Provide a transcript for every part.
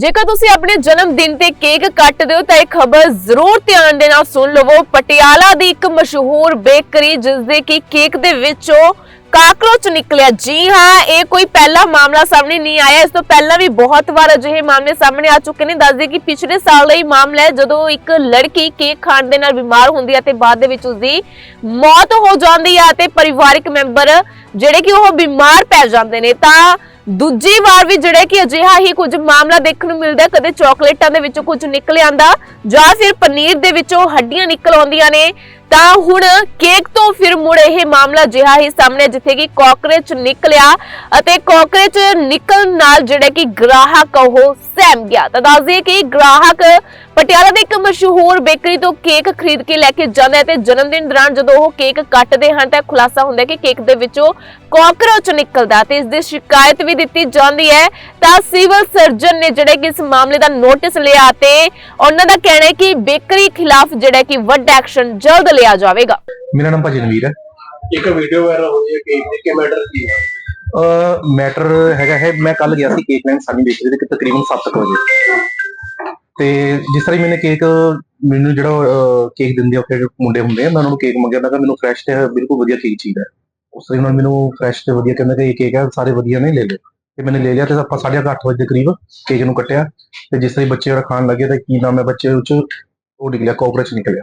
ਜੇਕਰ ਤੁਸੀਂ ਆਪਣੇ ਜਨਮ ਦਿਨ ਤੇ ਕੇਕ ਕੱਟਦੇ ਹੋ ਤਾਂ ਇਹ ਖਬਰ ਜ਼ਰੂਰ ਧਿਆਨ ਦੇ ਨਾਲ ਸੁਣ ਲਵੋ। ਪਟਿਆਲਾ ਦੀ ਇੱਕ ਮਸ਼ਹੂਰ ਬੇਕਰੀ ਜਿਸ ਦੇ ਕਿ ਕੇਕ ਦੇ ਵਿੱਚੋਂ ਕਾਕਰੋਚ ਨਿਕਲਿਆ। ਜੀ ਹਾਂ, ਇਹ ਕੋਈ ਪਹਿਲਾ ਮਾਮਲਾ ਸਾਹਮਣੇ ਨਹੀਂ ਆਇਆ। ਇਸ ਤੋਂ ਪਹਿਲਾਂ ਵੀ ਬਹੁਤ ਵਾਰ ਅਜਿਹੇ ਮਾਮਲੇ ਸਾਹਮਣੇ ਆ ਚੁੱਕੇ ਨੇ। ਦੱਸਦੇ ਕਿ ਪਿਛਲੇ ਸਾਲ ਦਾ ਹੀ ਮਾਮਲਾ ਹੈ, ਜਦੋਂ ਇੱਕ ਲੜਕੀ ਕੇਕ ਖਾਣ ਦੇ ਨਾਲ ਬਿਮਾਰ ਹੁੰਦੀ ਹੈ ਤੇ ਬਾਅਦ ਦੇ ਵਿੱਚ ਉਸਦੀ ਮੌਤ ਹੋ ਜਾਂਦੀ ਹੈ ਤੇ ਪਰਿਵਾਰਕ ਮੈਂਬਰ ਜਿਹੜੇ ਕਿ ਉਹ ਬਿਮਾਰ ਪੈ ਜਾਂਦੇ ਨੇ, ਤਾਂ ਦੂਜੀ ਵਾਰ ਵੀ ਜਿਹੜਾ ਕਿ ਅਜਿਹਾ ਹੀ ਕੁਝ ਮਾਮਲਾ ਦੇਖਣ ਨੂੰ ਮਿਲਦਾ ਕਦੇ ਚਾਕਲੇਟਾਂ ਦੇ ਵਿੱਚੋਂ ਕੁਝ ਨਿਕਲ ਆਂਦਾ ਜਾਂ ਫਿਰ ਪਨੀਰ ਦੇ ਵਿੱਚੋਂ ਹੱਡੀਆਂ ਨਿਕਲ ਆਉਂਦੀਆਂ ਨੇ। ਤਾਂ ਹੁਣ ਕੇਕ ਤੋਂ ਫਿਰ ਮੁੜ ਇਹ ਮਾਮਲਾ ਜਿਹਾ ਹੀ ਸਾਹਮਣੇ ਜਿੱਥੇ ਕਿ ਕਾਕਰੋਚ ਨਿਕਲਿਆ ਅਤੇ ਕਾਕਰੋਚ ਨਿਕਲਣ ਨਾਲ ਜਿਹੜਾ ਕਿ ਗ੍ਰਾਹਕ ਉਹ ਸਹਿਮ ਗਿਆ। ਤਾਂ ਦੱਸ ਕਿ ਗ੍ਰਾਹਕ ਪਟਿਆਲਾ ਦੇ ਇੱਕ ਮਸ਼ਹੂਰ ਬੇਕਰੀ ਤੋਂ ਕੇਕ ਖਰੀਦ ਕੇ ਲੈ ਕੇ ਜਾਂਦਾ ਹੈ ਤੇ ਜਨਮ ਦਿਨ ਦੌਰਾਨ ਜਦੋਂ ਉਹ ਕੇਕ ਕੱਟਦੇ ਹਨ ਤਾਂ ਖੁਲਾਸਾ ਹੁੰਦਾ ਹੈ ਕਿ ਕੇਕ ਦੇ ਵਿੱਚੋਂ ਕਾਕਰੋਚ ਨਿਕਲਦਾ ਤੇ ਇਸ ਦੀ ਸ਼ਿਕਾਇਤ ਵੀ ਦਿੱਤੀ ਜਾਂਦੀ ਹੈ। ਤਾਂ ਸਿਵਲ ਸਰਜਨ ਨੇ ਜਿਹੜੇ ਕਿ ਇਸ ਮਾਮਲੇ ਦਾ ਨੋਟਿਸ ਲਿਆ ਤੇ ਉਹਨਾਂ ਦਾ ਕਹਿਣਾ ਹੈ ਕਿ ਬੇਕਰੀ ਖਿਲਾਫ ਜਿਹੜਾ ਕਿ ਵੱਡਾ ਐਕਸ਼ਨ ਜਲਦ ਲਿਆ ਜਾਵੇਗਾ। ਮੇਰਾ ਨਾਮ ਭਾਜੀ ਨਵੀਰ ਹੈ। ਇੱਕ ਵੀਡੀਓ ਵਾਇਰਲ ਹੋਈ ਹੈ ਕੇਕ ਦੇ ਕੇ ਮੈਟਰ ਕੀ ਹੈ? ਮੈਟਰ ਹੈਗਾ ਹੈ ਮੈਂ ਕੱਲ ਗਿਆ ਸੀ ਕੇਕ ਲੈਣ ਸਾਨੀ ਬੇਕਰੀ ਦੇ ਕਿ ਤਕਰੀਬਨ 7 ਵਜੇ। ਤੇ ਜਿਸ ਤਰ੍ਹਾਂ ਹੀ ਮੈਨੇ ਕੇਕ ਮੈਨੂੰ ਜਿਹੜਾ ਕੇਕ ਦਿੰਦੇ ਆ ਉੱਥੇ ਮੁੰਡੇ ਹੁੰਦੇ ਆ, ਮੈਂ ਉਹਨਾਂ ਨੂੰ ਕੇਕ ਮੰਗਿਆ, ਮੈਂ ਕਿਹਾ ਮੈਨੂੰ ਫਰੈਸ਼ ਤੇ ਬਿਲਕੁਲ ਵਧੀਆ ਕੇਕ ਚਾਹੀਦਾ ਉਸ ਤਰ੍ਹਾਂ ਉਹਨਾਂ ਨੇ ਮੈਨੂੰ ਫਰੈਸ਼ ਤੇ ਵਧੀਆ ਕਹਿੰਦਾ ਕਿ ਇਹ ਕੇਕ ਹੈ, ਸਾਰੇ ਵਧੀਆ ਨੇ, ਲੈ ਲਓ। ਤੇ ਮੈਨੇ ਲੈ ਲਿਆ ਤੇ ਆਪਾਂ 8:30 ਵਜੇ ਦੇ ਕਰੀਬ ਕੇਕ ਨੂੰ ਕੱਟਿਆ ਤੇ ਜਿਸ ਤਰ੍ਹਾਂ ਬੱਚੇ ਜਿਹੜਾ ਖਾਣ ਲੱਗੇ ਤਾਂ ਕੀ ਨਾਮ ਹੈ ਬੱਚੇ ਉੱਚ ਉਹ ਨਿਕਲਿਆ, ਕੋਕਰੋਚ ਨਿਕਲਿਆ।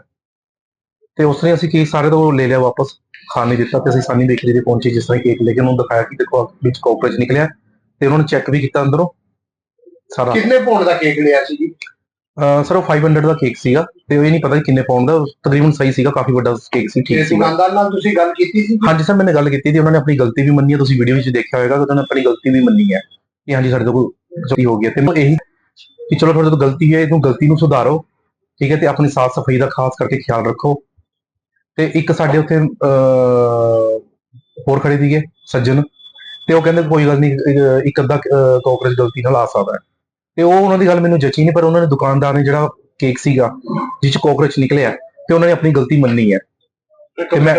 ਤੇ ਉਸ ਤਰ੍ਹਾਂ ਅਸੀਂ ਕੇਕ ਸਾਰੇ ਤੋਂ ਲੈ ਲਿਆ ਵਾਪਸ, ਖਾਣ ਨਹੀਂ ਦਿੱਤਾ ਤੇ ਅਸੀਂ ਸਾਨੀ ਬੇਕਰੀ ਦੇ ਪਹੁੰਚੇ ਜਿਸ ਤਰ੍ਹਾਂ ਕੇਕ ਲੈ ਕੇ, ਉਹਨੂੰ ਦਿਖਾਇਆ ਕਿ ਦੇਖੋ ਵਿੱਚ ਕੋਕਰੋਚ ਨਿਕਲਿਆ ਤੇ ਉਹਨਾਂ ਨੇ ਚੈੱਕ ਵੀ ਕੀਤਾ ਅੰਦਰੋਂ, ਸਾਰਾ। ਕਿੰਨੇ ਪਾਉਂਡ ਦਾ ਕੇਕ ਲਿਆ ਸੀ ਜੀ? ਸਰ ਉਹ 500 ਦਾ ਕੇਕ ਸੀਗਾ ਤੇ ਉਹ ਇਹ ਨਹੀਂ ਪਤਾ ਕਿ ਕਿੰਨੇ ਪਾਉਂਡ ਦਾ ਤਕਰੀਬਨ ਸਹੀ ਸੀਗਾ ਕਾਫੀ ਵੱਡਾ ਕੇਕ ਸੀ ਠੀਕ ਸੀਗਾ। ਦੁਕਾਨਦਾਰ ਨਾਲ ਤੁਸੀਂ ਗੱਲ ਕੀਤੀ ਸੀ? ਹਾਂਜੀ ਸਰ ਮੈंने ਗੱਲ ਕੀਤੀ ਸੀ ਉਹਨਾਂ ਨੇ ਆਪਣੀ ਗਲਤੀ ਵੀ ਮੰਨੀ ਹੈ ਤੁਸੀਂ ਵੀਡੀਓ ਵਿੱਚ ਦੇਖਿਆ ਹੋਵੇਗਾ ਕਿ ਉਹਨਾਂ ਨੇ ਆਪਣੀ ਗਲਤੀ ਵੀ ਮੰਨੀ ਹੈ ਕਿ ਹਾਂਜੀ ਸਾਡੇ ਤੋਂ ਗਲਤੀ ਹੋ ਗਈ ਤੇ ਮੈਂ ਇਹੀ ਕਿ ਚਲੋ ਤੁਹਾਡੇ ਤੋਂ ਗਲਤੀ ਹੈ ਇਹਨੂੰ ਗਲਤੀ ਨੂੰ ਸੁਧਾਰੋ ਠੀਕ ਹੈ ਤੇ ਆਪਣੀ ਸਾਫ਼ ਸਫ਼ਾਈ ਦਾ ਖਾਸ ਕਰਕੇ ਖਿਆਲ ਰੱਖੋ। ਤੇ ਇੱਕ ਸਾਡੇ ਉੱਥੇ ਹੋਰ ਖੜੇ ਸੀਗੇ ਸੱਜਣ ਤੇ ਉਹ ਕਹਿੰਦੇ ਕੋਈ ਗੱਲ ਨਹੀਂ ਇੱਕ ਅੱਧਾ ਕੋਕਰੇਜ ਗਲਤੀ ਨਾਲ ਆ ਸਕਦਾ ਹੈ। ਤੇ ਉਹ ਉਹਨਾਂ ਦੀ ਗੱਲ ਮੈਨੂੰ ਜਚੀ ਨਹੀਂ ਪਰ ਉਹਨਾਂ ਨੇ ਦੁਕਾਨਦਾਰ ਨੇ ਜਿਹੜਾ ਕੇਕ ਸੀਗਾ ਜਿਸ ਚ ਕੋਕਰੇਜ ਨਿਕਲਿਆ ਤੇ ਉਹਨਾਂ ਨੇ ਆਪਣੀ ਗਲਤੀ ਮੰਨੀ ਹੈ। ਤੇ ਮੈਂ-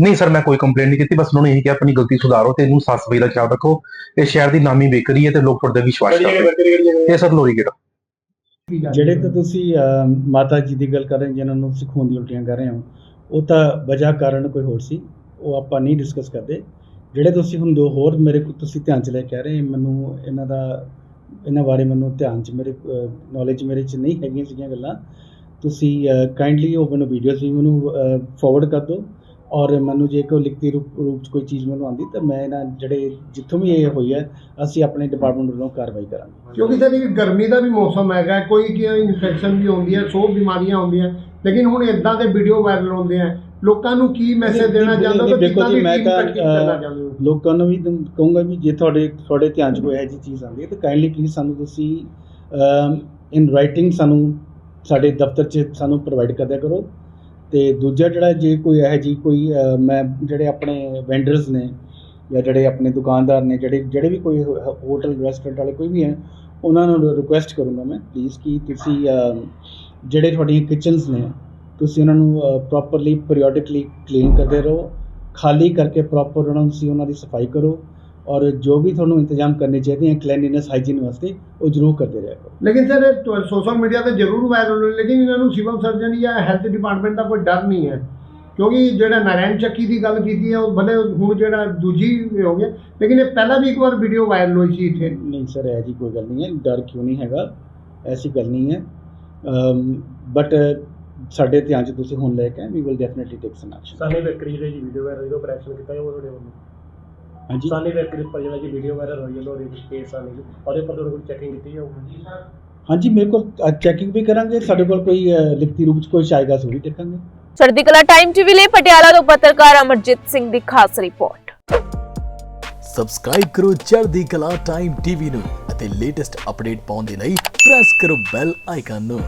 ਨਹੀਂ ਸਰ ਮੈਂ ਕੋਈ ਕੰਪਲੇਂਟ ਨਹੀਂ ਕੀਤੀ ਬਸ ਉਹਨਾਂ ਨੇ ਇਹੀ ਕਿਹਾ ਆਪਣੀ ਗਲਤੀ ਸੁਧਾਰੋ ਤੇ ਇਹਨੂੰ ਸਾਫ਼ ਸਫ਼ਾਈ ਦਾ ਖਿਆਲ ਰੱਖੋ। ਇਹ ਸ਼ਹਿਰ ਦੀ ਨਾਮੀ ਬੇਕਰੀ ਹੈ ਤੇ ਲੋਕ ਤੁਹਾਡੇ ਵਿਸ਼ਵਾਸ ਕਰਦੇ। ਇਹ ਸਰ ਲੋਰੀ ਗੇਟ। ਜਿਹੜੇ ਤਾਂ ਤੁਸੀਂ ਮਾਤਾ ਜੀ ਦੀ ਗੱਲ ਕਰ ਰਹੇ ਜਿਨ੍ਹਾਂ ਨੂੰ ਖੂਨ ਦੀ ਉਲਟੀਆਂ ਕਰ ਰਹੇ ਹੋ ਉਹ ਤਾਂ ਵਜ੍ਹਾ ਕਾਰਨ ਕੋਈ ਹੋਰ ਸੀ ਉਹ ਆਪਾਂ ਨਹੀਂ ਡਿਸਕਸ ਕਰਦੇ। ਜਿਹੜੇ ਤੁਸੀਂ ਹੁਣ ਦੋ ਹੋਰ ਮੇਰੇ ਕੋਲ ਤੁਸੀਂ ਧਿਆਨ ਚ ਲੈ ਕੇ ਆ ਰਹੇ ਮੈਨੂੰ ਇਹਨਾਂ ਦਾ ਇਹਨਾਂ ਬਾਰੇ ਮੈਨੂੰ ਧਿਆਨ ਚ ਮੇਰੇ ਨੌਲੇਜ ਮੇਰੇ ਚ ਨਹੀਂ ਹੈਗੀਆਂ ਸੀਗੀਆਂ ਗੱਲਾਂ। ਤੁਸੀਂ ਕਾਈਂਡਲੀ ਉਹ ਮੈਨੂੰ ਵੀਡੀਓਜ਼ ਵੀ ਮੈਨੂੰ ਫਾਰਵਰਡ ਕਰ ਦਿਓ। ਔਰ ਮੈਨੂੰ ਜੇ ਕੋਈ ਲਿਖਤੀ ਰੂਪ ਰੂਪ ਚ ਕੋਈ ਚੀਜ਼ ਮੈਨੂੰ ਆਉਂਦੀ ਤਾਂ ਮੈਂ ਇਹਨਾਂ ਜਿਹੜੇ ਜਿੱਥੋਂ ਵੀ ਇਹ ਹੋਈ ਹੈ, ਅਸੀਂ ਆਪਣੇ ਡਿਪਾਰਟਮੈਂਟ ਵੱਲੋਂ ਕਾਰਵਾਈ ਕਰਾਂਗੇ। ਕਿਉਂਕਿ ਸਰ ਇਹ ਗਰਮੀ ਦਾ ਵੀ ਮੌਸਮ ਹੈਗਾ, ਕੋਈ ਕਿ ਇਨਫੈਕਸ਼ਨ ਵੀ ਹੁੰਦੀ ਹੈ, ਸੋ ਬਿਮਾਰੀਆਂ ਹੁੰਦੀਆਂ। ਲੇਕਿਨ ਹੁਣ ਇਦਾਂ ਦੇ ਵੀਡੀਓ ਵਾਇਰਲ ਹੁੰਦੇ ਆ ਲੋਕਾਂ ਨੂੰ ਕੀ ਮੈਸੇਜ ਦੇਣਾ ਚਾਹੁੰਦੇ ਕਿ ਦੇਖੋ ਜੀ, ਮੈਂ ਤਾਂ, ਲੋਕਾਂ ਨੂੰ ਵੀ ਕਹੂੰਗਾ ਵੀ ਜੇ ਤੁਹਾਡੇ ਤੁਹਾਡੇ ਧਿਆਨ 'ਚ ਕੋਈ ਇਹੋ ਜਿਹੀ ਚੀਜ਼ ਆਉਂਦੀ ਹੈ ਤਾਂ ਕਾਈਂਡਲੀ ਪਲੀਜ਼ ਸਾਨੂੰ ਤੁਸੀਂ ਇਨ ਰਾਈਟਿੰਗ ਸਾਨੂੰ ਸਾਡੇ ਦਫ਼ਤਰ 'ਚ ਸਾਨੂੰ ਪ੍ਰੋਵਾਈਡ ਕਰਦਿਆ ਕਰੋ। ਤੇ ਦੂਜਾ ਜਿਹੜਾ ਜੇ ਕੋਈ ਇਹੋ ਜਿਹੀ ਕੋਈ ਮੈਂ ਜਿਹੜੇ ਆਪਣੇ ਵੈਂਡਰਸ ਨੇ ਜਾਂ ਜਿਹੜੇ ਆਪਣੇ ਦੁਕਾਨਦਾਰ ਨੇ ਜਿਹੜੇ ਜਿਹੜੇ ਵੀ ਕੋਈ ਹੋਟਲ ਰੈਸਟੋਰੈਂਟ ਵਾਲੇ ਕੋਈ ਵੀ ਹੈ ਉਹਨਾਂ ਨੂੰ ਰਿਕੁਐਸਟ ਕਰੂੰਗਾ ਮੈਂ। ਪਲੀਜ਼ ਕਿ ਤੁਸੀਂ ਜਿਹੜੇ ਤੁਹਾਡੀਆਂ ਕਿਚਨਸ ਨੇ ਤੁਸੀਂ ਉਹਨਾਂ ਨੂੰ ਪ੍ਰੋਪਰਲੀ ਪੀਰੀਓਡਿਕਲੀ ਕਲੀਨ ਕਰਦੇ ਰਹੋ। ਖਾਲੀ ਕਰਕੇ ਪ੍ਰੋਪਰ ਉਹਨਾਂ ਨੂੰ ਤੁਸੀਂ ਉਹਨਾਂ ਦੀ ਸਫ਼ਾਈ ਕਰੋ ਔਰ ਜੋ ਵੀ ਤੁਹਾਨੂੰ ਇੰਤਜ਼ਾਮ ਕਰਨੇ ਚਾਹੀਦੇ ਹੈ ਕਲੈਨਲੀਨੈਸ ਹਾਈਜੀਨ ਵਾਸਤੇ ਉਹ ਜ਼ਰੂਰ ਕਰਦੇ ਰਿਹਾ ਕਰੋ। ਲੇਕਿਨ ਸਰ ਸੋਸ਼ਲ ਮੀਡੀਆ ਤੇ ਜ਼ਰੂਰ ਵਾਇਰਲ ਹੋਏ ਲੇਕਿਨ ਇਹਨਾਂ ਨੂੰ ਸਿਵਲ ਸਰਜਨ ਜਾਂ ਹੈਲਥ ਡਿਪਾਰਟਮੈਂਟ ਦਾ ਕੋਈ ਡਰ ਨਹੀਂ ਹੈ। ਕਿਉਂਕਿ ਜਿਹੜਾ ਨਾਰਾਇਣ ਚੱਕੀ ਦੀ ਗੱਲ ਕੀਤੀ ਹੈ ਉਹ ਭਲੇ ਹੁਣ ਜਿਹੜਾ ਦੂਜੀ ਹੋ ਗਿਆ ਲੇਕਿਨ ਇਹ ਪਹਿਲਾਂ ਵੀ ਇੱਕ ਵਾਰ ਵੀਡੀਓ ਵਾਇਰਲ ਹੋਈ ਸੀ ਇੱਥੇ। ਨਹੀਂ ਸਰ ਇਹ ਜੀ ਕੋਈ ਗੱਲ ਨਹੀਂ ਹੈ ਡਰ ਕਿਉਂ ਨਹੀਂ ਹੈਗਾ ਐਸੀ ਗੱਲ ਨਹੀਂ ਹੈ। ਬਟ ਸਾਡੇ ਧਿਆਨ 'ਚ ਤੁਸੀਂ ਹੁਣ ਲੈ ਕੇ ਵੀ will definitely take some action Sani bakery ਦੇ ਜੀ ਵੀਡੀਓ ਵਾਇਰਲ ਜੋ ਆਪਰੇਸ਼ਨ ਕੀਤਾ ਉਹ ਤੁਹਾਡੇ ਵੱਲੋਂ। ਹਾਂਜੀ। ਸਾਨੀ ਬੇਕਰੀ ਉੱਪਰ ਜਿਹੜਾ ਜੀ ਵੀਡੀਓ ਵਾਇਰਲ ਹੋਈ ਹੈ ਲੋਰੇ ਦੀ ਕੇਸ ਸਾਨੀ ਦੀ ਉਹਦੇ ਉੱਪਰ ਤੁਹਾਡੇ ਕੋਲ ਚੈਕਿੰਗ ਕੀਤੀ ਜਾਊਗੀ ਹਾਂਜੀ ਮੇਰੇ ਕੋਲ ਚੈਕਿੰਗ ਵੀ ਕਰਾਂਗੇ ਸਾਡੇ ਕੋਲ ਕੋਈ ਅਹ, ਲਿਖਤੀ ਰੂਪ 'ਚ ਕੋਈ ਆਏਗਾ ਸੋ ਵੀ ਦੇਖਾਂਗੇ। ਚੜ੍ਹਦੀ ਕਲਾ ਟਾਈਮ ਟੀਵੀ ਲਈ ਪਟਿਆਲਾ ਤੋਂ ਪੱਤਰਕਾਰ ਅਮਰਜੀਤ ਸਿੰਘ ਦੀ ਖਾਸ ਰਿਪੋਰਟ ਸਬਸਕ੍ਰਾਈਬ ਕਰੋ ਚੜ੍ਹਦੀ ਕਲਾ ਟਾਈਮ ਟੀਵੀ ਨੂੰ ਅਤੇ ਲੇਟੈਸਟ ਅਪਡੇਟ ਪਾਉਣ ਦੇ ਲਈ ਪ੍ਰੈਸ ਕਰੋ ਬੈਲ ਆਈਕਨ ਨੂੰ।